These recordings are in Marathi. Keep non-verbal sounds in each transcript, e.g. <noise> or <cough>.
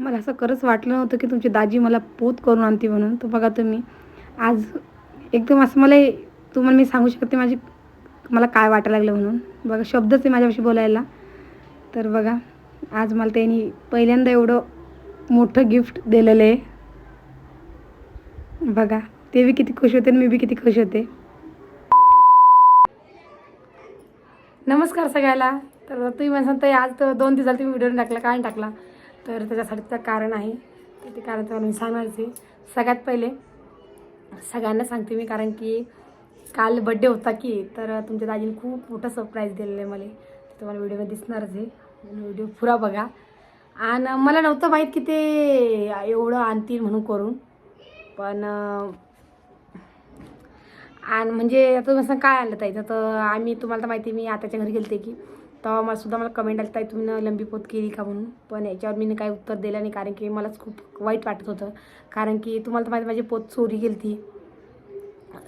मला असं खरंच वाटलं नव्हतं की तुमची दाजी मला पोत करून आणते म्हणून. तर बघा तुम्ही आज एकदम असं मला तुम्हाला मी सांगू शकते माझी मला काय वाटायला लागलं म्हणून. बघा शब्दच आहे माझ्यापाशी बोलायला. तर बघा आज मला त्यांनी पहिल्यांदा एवढं मोठं गिफ्ट दिलेलं आहे. बघा ते बी किती खुश होते आणि मी बी किती खुश होते. नमस्कार सगळ्याला. तर तुम्ही म्हणसान तर आज तर दोन दिवस झाले तुम्ही व्हिडिओ टाकला काय टाकला? तर त्याच्यासाठी तर कारण आहे. तर ते कारण तुम्हाला मी सांगणारच आहे. सगळ्यात पहिले सगळ्यांना सांगते मी कारण की काल बड्डे होता की तर तुमच्या दाजीने खूप मोठं सरप्राईज दिलेलं आहे मला. ते तुम्हाला व्हिडिओमध्ये दिसणारच आहे. व्हिडिओ पुरा बघा. आणि मला नव्हतं माहीत की ते एवढं आणतील म्हणून करून. पण आणि म्हणजे आता तुम्ही काय आणलं ताई? तर आम्ही तुम्हाला तर माहिती आहे, मी आताच्या घरी गेलते की तेव्हा मला सुद्धा मला कमेंट आली ताई तुम्ही ना लंबी पोत केली का म्हणून? पण याच्यावर मी काही उत्तर दिलं नाही कारण की मलाच खूप वाईट वाटत होतं. कारण की तुम्हाला तर माहिती माझी पोत चोरी गेली ती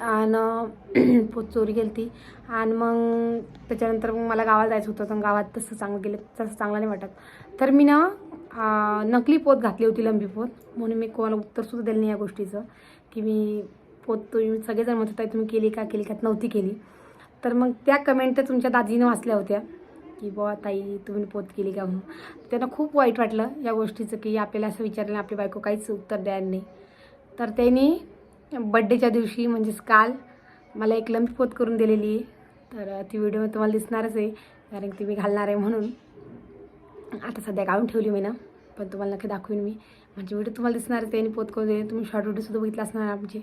आणि पोत चोरी गेली ती आणि मग त्याच्यानंतर मग मला गावाला जायचं होतं तर गावात तसं चांगलं गेलं तसं चांगलं नाही वाटत. तर मी ना नकली पोत घातली होती लंबी पोत. म्हणून मी कोणाला उत्तरसुद्धा दिलं नाही या गोष्टीचं की मी पोत तुम्ही सगळेजण म्हणत होता तुम्ही केली का केली का? नव्हती केली. तर मग त्या कमेंट तर तुमच्या दाजीनं वाचल्या होत्या. की बुवा ताई तुम्ही पोत केली का म्हणून? त्यांना खूप वाईट वाटलं या गोष्टीचं की आपल्याला असं विचारलं आपली बायको काहीच उत्तर द्यायला नाही. तर त्यांनी बड्डेच्या दिवशी म्हणजेच काल मला एक लंबी पोत करून दिलेली आहे. तर ती व्हिडिओ तुम्हाला दिसणारच आहे कारण की मी घालणार आहे म्हणून. आता सध्या गाळून ठेवली मी ना पण तुम्हाला नक्की दाखवीन मी. म्हणजे व्हिडिओ तुम्हाला दिसणार त्यांनी पोत करून दिली तुम्ही शॉर्ट व्हिडिओसुद्धा बघितला असणार आमचे.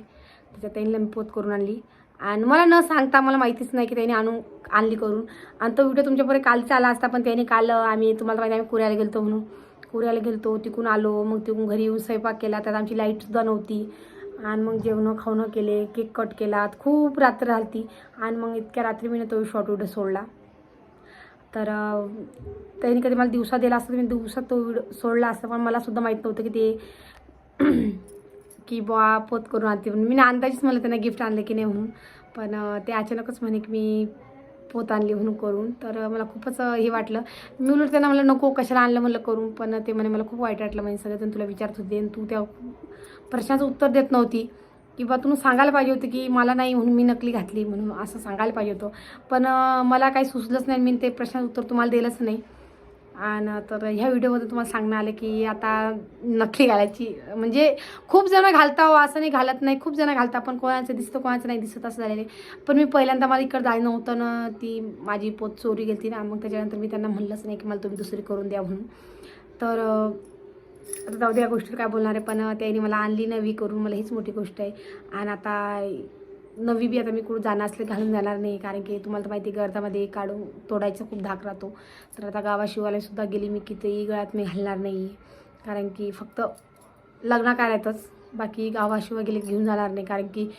त्याच्यात त्यांनी लंबी पोत करून आणली. आणि मला न सांगता मला माहितीच नाही की त्यांनी आणून आणली करून. आणि तो व्हिडिओ तुमच्यापर्यंत कालचा आला असता पण त्यांनी काल आम्ही तुम्हाला माहिती आम्ही कुऱ्याला गेलो म्हणून. कुऱ्याला गेलो तिकून आलो मग तिकून घरी येऊन स्वयंपाक केला त्यात आमची लाईटसुद्धा नव्हती. आणि मग जेवणं खावणं केले केक कट केला. खूप रात्र राहती आणि मग इतक्या रात्री मी तो शॉर्ट व्हिडिओ सोडला. तर त्यांनी कधी मला दिवसा दिला असतं मी दिवसात तो व्हिडिओ सोडला असता पण मला सुद्धा माहीत नव्हतं की ते की बुवा पोत करून आणते म्हणून. मी ना मला त्यांना गिफ्ट आणलं की नाही म्हणून. पण ते अचानकच म्हणे की मी पोत आणली म्हणून करून. तर मला खूपच हे वाटलं. मी उलट त्यांना मला नको कशाला आणलं? म्हणलं करून. पण ते म्हणे मला खूप वाईट वाटलं म्हणजे सगळेजण तुला विचारत होते आणि तू त्या प्रश्नाचं उत्तर देत नव्हती. किंवा तुम्ही सांगायला पाहिजे होतं की मला नाही म्हणून मी नकली घातली म्हणून असं सांगायला पाहिजे होतं. पण मला काही सुचलंच नाही मी ते प्रश्नाचं उत्तर तुम्हाला दिलंच नाही. आणि तर ह्या व्हिडिओमध्ये तुम्हाला सांगणं आलं की आता नकली घालायची म्हणजे खूप जणं घालता हो असं नाही घालत नाही खूप जण घालता पण कोणाचं दिसतं कोणाचं नाही दिसत असं झालेलं आहे. पण मी पहिल्यांदा मला इकडं जायचं नव्हतं ना ती माझी पोत चोरी गेली ना मग त्याच्यानंतर मी त्यांना म्हणलंच नाही की मला तुम्ही दुसरी करून द्या म्हणून. तर आता जाऊ द्या गोष्टीवर काय बोलणार आहे पण त्यांनी मला आणली नवी करून मला हीच मोठी गोष्ट आहे. आणि आता नवी बी आता मी कुठं जाणार असले घालून जाणार नाही. कारण की तुम्हाला तर माहिती आहे, गर्दामध्ये काढून तोडायचा खूप धाक राहतो. तर आता गावाशिवाला सुद्धा गेली मी कितीही गळ्यात मी घालणार नाही. कारण की फक्त लग्न करायचंच बाकी गावाशिवाय गेले घेऊन जाणार नाही. कारण की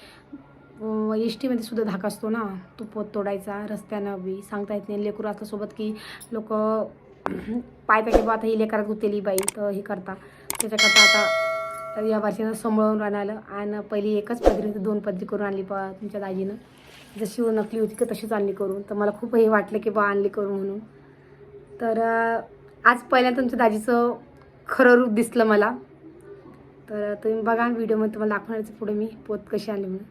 एस टीमध्ये सुद्धा धाक असतो ना. तो पोत तोडायचा रस्त्यानं बी सांगता येत नाही. लेकरू असलं सोबत की लोक पाहता की बा आता ही लेकरात गुतेली बाई तर हे करता. त्याच्याकरता आता तर या भाषेनं सांभाळून राहणार आणि पहिली एकच पदरी होती, दोन पदरी करून आणली बा तुमच्या दाजीनं. जशी नकली होती की तशीच आणली करून. तर मला खूप हे वाटलं की बा आणली करून म्हणून. तर आज पहिल्यांदा तुमच्या दाजीचं खरं रूप दिसलं मला. तर तुम्ही बघा व्हिडिओमध्ये तुम्हाला दाखवण्याचं पुढे मी पोत कशी आली म्हणून.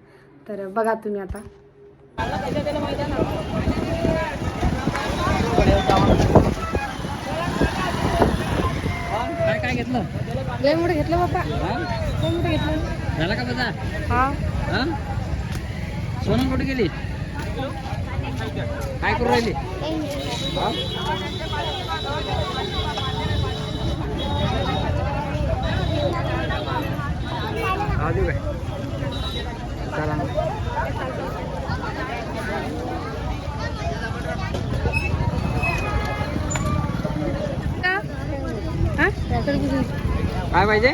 तर बघा तुम्ही आता. काय घेतलं? लय मोठं घेतलं बाबा हा? लय मोठं घेतलं. झाला का बजा हा. हा? सोनम कुठे गेली? काय करू राहिली? हा? हा, देऊ काय चला मग. हा? टरबूज काय पाहिजे?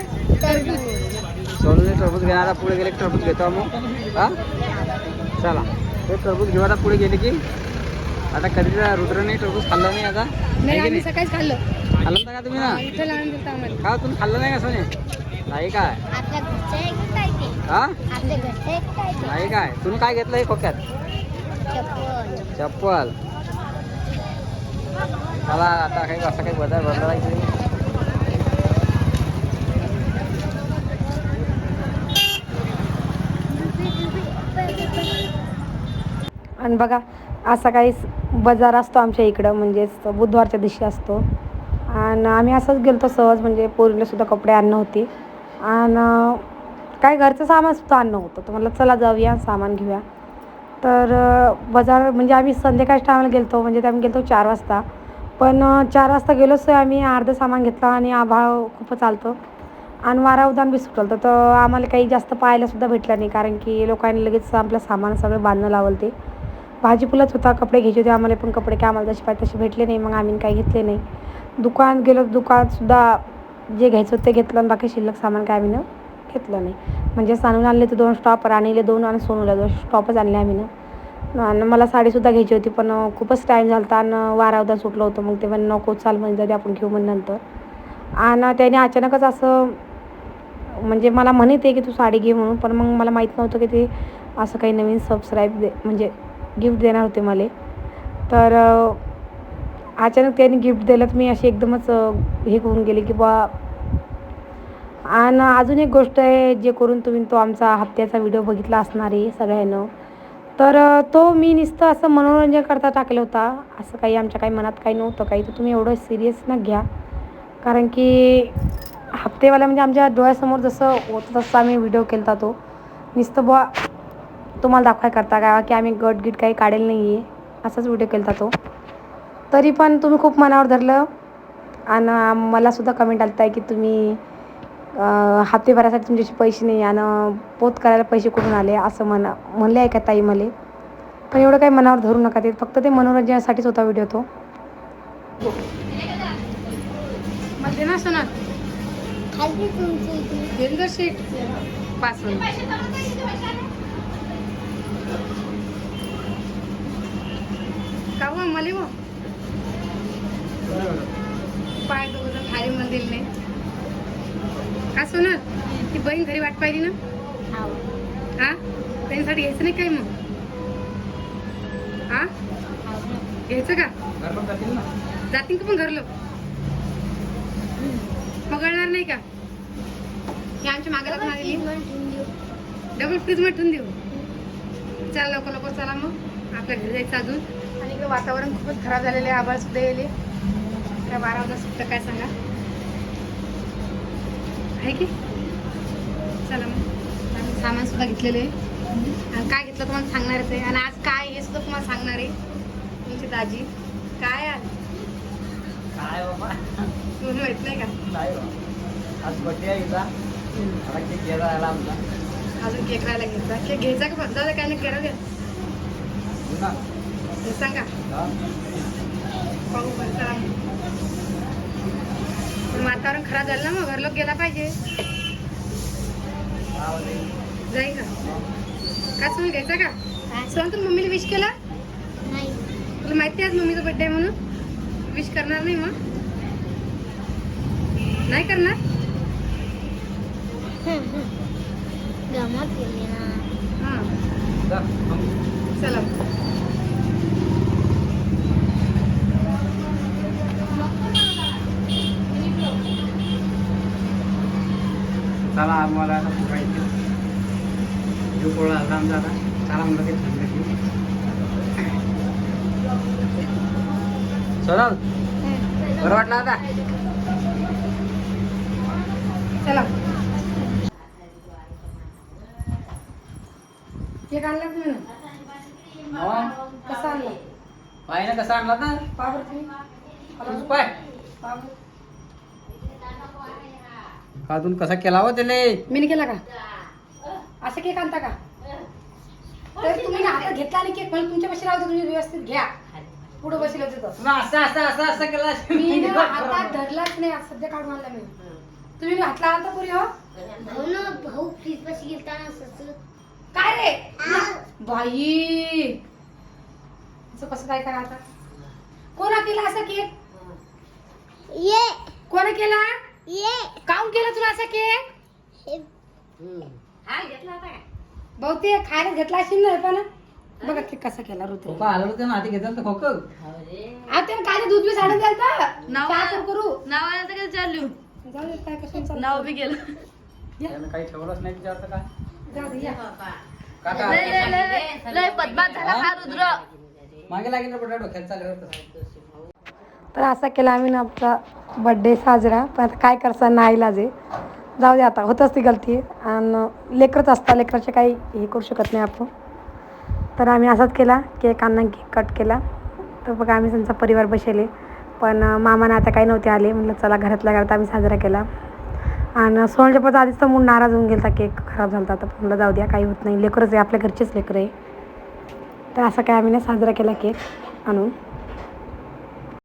सोनूने टरबूज घेणारा पुढे गेले टरबूज घेतो मग हा? चला. ते टरबूज घेवायला पुढे गेले की आता कधी रुद्रने टरबूज खाल्लं नाही आता. नाही? सकाळीच खाल्लं. खाल्लं का तुम्ही ना? का तुम्ही खाल्लं नाही का सोने? नाही काय? हा? नाही काय? तुम्ही काय घेतलं हे खोक्यात? चप्पल. चप्पल. मला आता काही असं काही बदल बदलायचं आणि बघा असा काही बाजार असतो आमच्या इकडं म्हणजेच बुधवारच्या दिवशी असतो. आणि आम्ही असंच गेलतो सहज म्हणजे पोरीला सुद्धा कपडे आणणं होती. आणि काय घरचं सामान सुद्धा आणणं होतं. तर मला चला जाऊया सामान घेऊया. तर बाजार म्हणजे आम्ही संध्याकाळच्या टायमाला गेलतो म्हणजे ते आम्ही गेलतो चार वाजता. पण चार वाजता गेलोच आम्ही अर्धं सामान घेतलं आणि आभाळ खूपच आलतं. आणि वारा उदान बी सुटलं तर आम्हाला काही जास्त पाहायला सुद्धा भेटलं नाही कारण की लोकांनी लगेच आपलं सामान सगळं बांधणं लावलं ते भाजीपुलाच होता कपडे घ्यायचे होते आम्हाला पण कपडे काय आम्हाला जसे पाहिजे तसे भेटले नाही मग आम्ही काही घेतले नाही. दुकान गेलो दुकानसुद्धा जे घ्यायचं होतं ते घेतलं आणि बाकी शिल्लक सामान काय आम्ही घेतलं नाही. म्हणजे सांगून आणले ते दोन स्टॉपर आणले दोन आणि सोनूला दोन स्टॉपच आणले आम्ही आणि मला साडीसुद्धा घ्यायची होती पण खूपच टाईम झाला होता आणि वारा उदा सुटलं होतं मग ते म्हणे नको चाल म्हणजे जाऊ आपण घेऊ म्हण नंतर. आणि त्याने अचानकच असं म्हणजे मला म्हणत आहे की तू साडी घे म्हणून पण मग मला माहीत नव्हतं की ते असं काही नवीन सबस्क्राईब दे म्हणजे गिफ्ट देणार होते मला. तर अचानक त्यांनी गिफ्ट दिलं तर मी अशी एकदमच हे करून गेले की बा आणि अजून एक गोष्ट आहे जे करून तुम्ही तो आमचा हप्त्याचा व्हिडिओ बघितला असणार आहे सगळ्यांनं. तर तो मी नुसतं असं मनोरंजन करता टाकलं होता. असं काही आमच्या काही मनात काही नव्हतं काही तर तुम्ही एवढं सिरियस न घ्या. कारण की हप्तेवाला म्हणजे आमच्या डोळ्यासमोर जसं होतं तसं आम्ही व्हिडिओ केला होता तो. नुसतं बुवा तुम्हाला दाखवाय करता का? की आम्ही गट गिट काही काढेल नाही आहे असाच व्हिडिओ केला होता तो. तरी पण तुम्ही खूप मनावर धरलं. आणि मलासुद्धा कमेंट आलं आहे की तुम्ही हप्ते भरासाठी तुमच्याशी पैसे नाही आणि पोत करायला पैसे कुठून आले? असं म्हणा म्हणले आहे का ताई मला? पण एवढं काही मनावर धरू नका ते. फक्त ते मनोरंजनासाठीच होता व्हिडिओ तो. मध्ये ना सोना. खाली तुमची इथे. देवेंद्र शेठपासून का हो मला हो? पाय दोघं खाली मंदिर नाही का सोना ती बहीण घरी वाट पाहिली ना. हा? त्यांच्यासाठी घ्यायचं नाही काय मग? हा. घ्यायचं का? जातील का पण घरलो? मग गळणार नाही का? हे आमच्या मागे लागून आलेली. डबल फ्रीज ठेवून देऊ. चला लवकर लवकर चला मग. आपल्या घरी जायचं अजून. इकडे वातावरण खूपच खराब झालेलं आहे. आभाळ सुद्धा येले काय बारा वाजता सुटतं काय सांगा? आहे की? चला मग. आम्ही सामान सुद्धा घेतलेलं आहे. आणि काय घेतलं तुम्हाला सांगणारच आहे. आणि आज काय हे सुद्धा तुम्हाला सांगणार आहे. तुमची दाजी. काय आज? काय बाबा? तुम्हाला माहीत नाही का? नाही बाबा. आज बड्डे आहे केक घ्यायला आला आमचा. अजून केक राहायला घ्यायचा केक घ्यायचा का? फक्त काय नाही करा हो ना? हे सांगा हा? पाहू बरं चला मग. पण वातावरण खराब झालं ना मग घरलोक गेला पाहिजे. जाईल का काय सोन घ्यायचा का? सोन तू मम्मीला विश केला नाही. तुला माहिती आहे आज मम्मीचा बर्थडे म्हणून विश करणार नाही मग नाही करणार <laughs> गमत गेली ना हां. चला चला आम्हाला आता पोळायची जो पोळा आता आमचा आता चला म्हणलं ते थंड सोनल बरं वाटलं आता? चला. केक आणला तुम्ही? ना हो. कसा आणला? ना कसा आणला तर? पावर तुम्ही पाय. अजून कसा केला हो त्याने? मी केला का? असं केक आणता का? तर तुम्ही ना हातात घेतला आणि केक मला तुमच्या पाशी राहू दे, तुम्ही व्यवस्थित घ्या. पुढे बसले होते तर तुला असं असं असं असं केला मी ना हातात धरलाच नाही आज सध्या काढून आणला मी. तुम्ही हातला आणता पुरी हो? भाऊ ना भाऊ फ्रीज पाशी गेलताना असंच. काय रे? बाई. कसं काय करा आता? कोणा केला असा केक? ये. कोणा केला? ये काऊन केला तुला असा केक हे बहुतेक खायला घेतला असेल ना पण बघा केक कसा केला ऋतू खोका आलं होतं ना हाती घेतलं तर खोक आता त्यानं काय दूध बी साडून द्याल नाव- चहा करू करू नावाला तर चालू जाऊ दे काय कसं चाललं. नाव बी गेलं त्यानं काही ठेवलंच नाही तिच्यावर तर काय जाऊ दे या काका लय बदमाश झाला हा रुद्र मागे लागेल ना पोटा डोक्यात चालेल तर असा केला आम्ही ना आमचा बड्डे साजरा. पण आता काय करसा नाही लाजे जाऊ दे आता होतच ती गलती. आणि लेकरच असता लेकराचे काही हे करू शकत नाही आपण. तर आम्ही असाच केला केक आणला केक कट केला. तर बघा आम्ही त्यांचा परिवार बसेले. पण मामानं आता काही नव्हते आले. म्हटलं चला घरातल्या घरात आम्ही साजरा केला. आणि सोनच्या पण आधीच तर मूड नाराज होऊन गेला केक खराब झाला होता तर म्हटलं जाऊ द्या काही होत नाही. लेकरच आहे आपल्या घरचेच लेकरं आहे. तर असं काय आम्ही ना साजरा केला केक आणून.